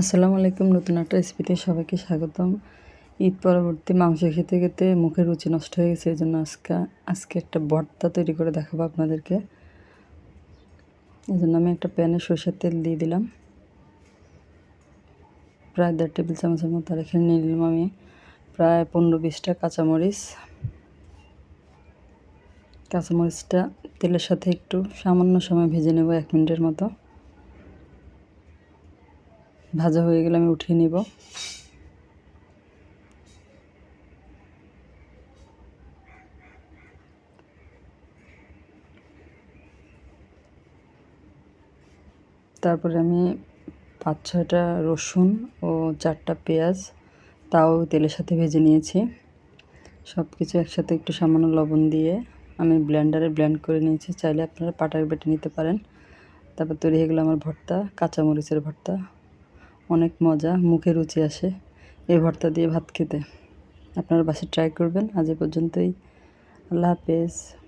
আসসালামু আলাইকুম, নতুন একটা রেসিপিতে সবাইকে স্বাগতম। ঈদ পরবর্তী মাংস খেতে খেতে মুখের রুচি নষ্ট হয়ে গেছে এই জন্য আজকে আজকে একটা ভর্তা তৈরি করে দেখাবো আপনাদেরকে। এই জন্য আমি একটা প্যানে সরষের তেল দিয়ে দিলাম। প্রায় দেড় টেবিল চামচের মতো আর এখানে নিয়ে নিলাম আমি। প্রায় পনেরো বিশটা কাঁচামরিচ। কাঁচামরিচটা তেলের সাথে একটু সামান্য সময় ভেজে নেব এক মিনিটের মতো। ভাজা হয়ে গেলে আমি উঠিয়ে নিব। তারপরে আমি পাঁচ ছয়টা রসুন ও চারটা পেঁয়াজ, তাও তেলের সাথে ভেজে নিয়েছি। সব কিছু একসাথে একটু সামান্য লবণ দিয়ে আমি ব্লেন্ডারে ব্লেন্ড করে নিয়েছি। চাইলে আপনারা পাটায় বেটে নিতে পারেন। তারপর তৈরি হয়ে গেলো আমার ভর্তা, কাঁচামরিচের ভর্তা। অনেক মজা, মুখে রুচি আসে এই ভর্তা দিয়ে ভাত খেতে। আপনারা বাসে ট্রাই করবেন। আজ এ পর্যন্তই। আল্লাহ হাফেজ।